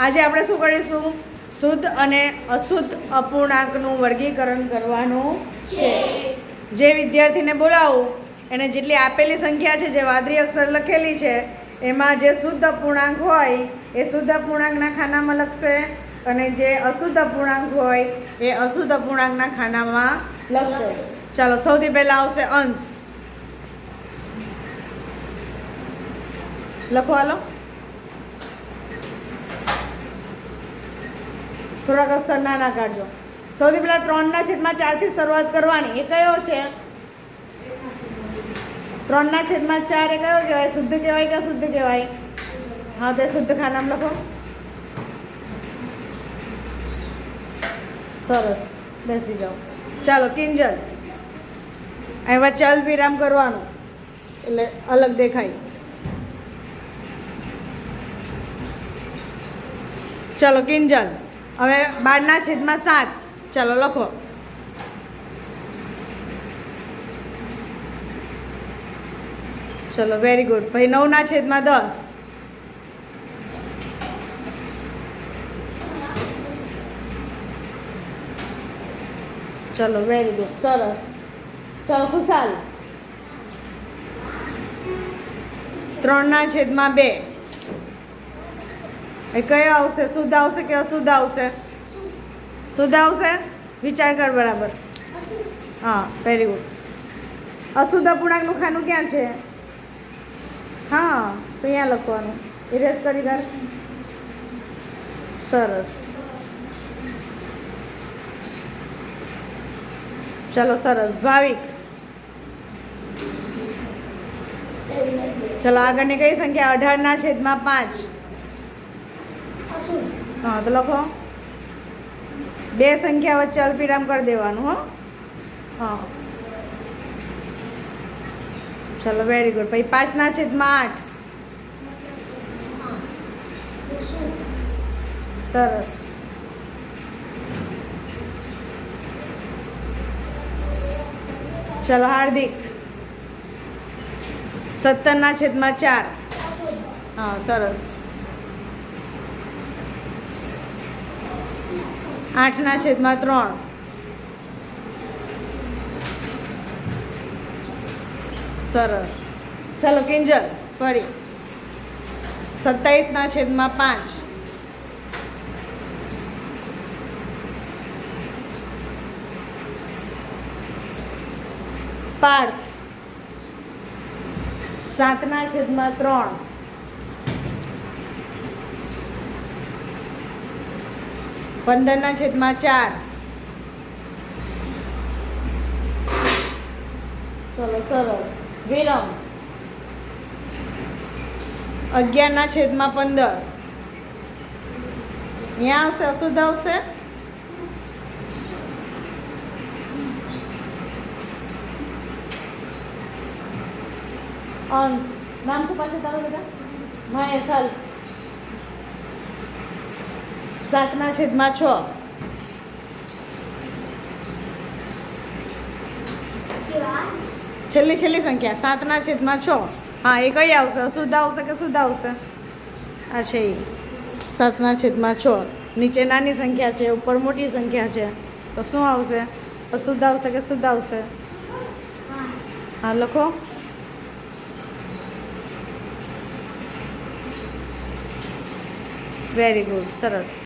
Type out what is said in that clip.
આજે આપણે શું કરીશું? શુદ્ધ અને અશુદ્ધ અપૂર્ણાંકનું વર્ગીકરણ કરવાનું છે. જે વિદ્યાર્થીને બોલાવું, એને જેટલી આપેલી સંખ્યા છે, જે વાદળી અક્ષર લખેલી છે, એમાં જે શુદ્ધ અપૂર્ણાંક હોય, એ શુદ્ધ અપૂર્ણાંકના ખાનામાં લખશે અને જે અશુદ્ધ અપૂર્ણાંક હોય, એ અશુદ્ધ અપૂર્ણાંકના ખાનામાં લખશે. ચાલો, સૌથી પહેલાં આવશે અંશ. લખો હાલો. થોડાક અક્ષર નાના કાઢજો. સૌથી પહેલાં ત્રણના છેદમાં ચારથી શરૂઆત કરવાની. એ કયો છે? ત્રણના છેદમાં ચાર એ કયો કહેવાય? શુદ્ધ કહેવાય કે શુદ્ધ કહેવાય? હા, તે શુદ્ધ ખાનામ લખો. સરસ. બેસી જાઓ. ચાલો, કિંજલ. અહીં ચાલ વિરામ કરવાનો. એટલે અલગ દેખાય. ચાલો, કિંજલ. હવે બારના છેદમાં સાત. ચાલો લખો. ચલો વેરી ગુડ પછી નવના છેદમાં દસ. ચલો વેરી ગુડ સરસ. ચલો, ખુશાલ. ત્રણના છેદમાં બે. એ કયો આવશે? શુદ્ધ આવશે કે અશુદ્ધ આવશે? શુદ્ધ આવશે? વિચાર કર બરાબર. હા વેરી ગુડ અશુદ્ધ અપૂર્ણાંકનું ખાનું ક્યાં છે? હા, તો અહીંયા લખવાનું. ઇરેસ કરી કર. સરસ. ચલો, સરસ. ભાવિક. ચલો, આગળની કઈ સંખ્યા? અઢારના છેદમાં પાંચ. હા, તો લખો. બે સંખ્યા વચ્ચે અલ્પિરામ કરી દેવાનું, હો. હા. ચલો વેરી ગુડ પછી પાંચના છેદમાં આઠ. સરસ. ચલો, હાર્દિક. સત્તરના છેદમાં ચાર. હા, સરસ. આઠના છેદમાં ત્રણ. સરસ. ચાલો કિંજલ ફરી. સત્તાવીસના છેદમાં પાંચ. પાર્થ. સાતના છેદમાં ત્રણ. પંદરના છેદમાં ચાર. ચલો સરસ વિરમ. અગિયારના છેદમાં પંદર. ત્યાં આવશે, અશુદ્ધ આવશે? અંશ નામ શું પાછું તમે બધા મહેશ સાતના છેદમાં છ. છેલ્લી છેલ્લી સંખ્યા, સાતના છેદમાં છ. હા, એ કઈ આવશે? અશુદ્ધ આવશે કે શુદ્ધ આવશે? આ છે એ. સાતના છેદમાં છ. નીચે નાની સંખ્યા છે, ઉપર મોટી સંખ્યા છે. તો શું આવશે? અશુદ્ધ આવશે કે શુદ્ધ આવશે? હા, લખો. વેરી ગુડ સરસ.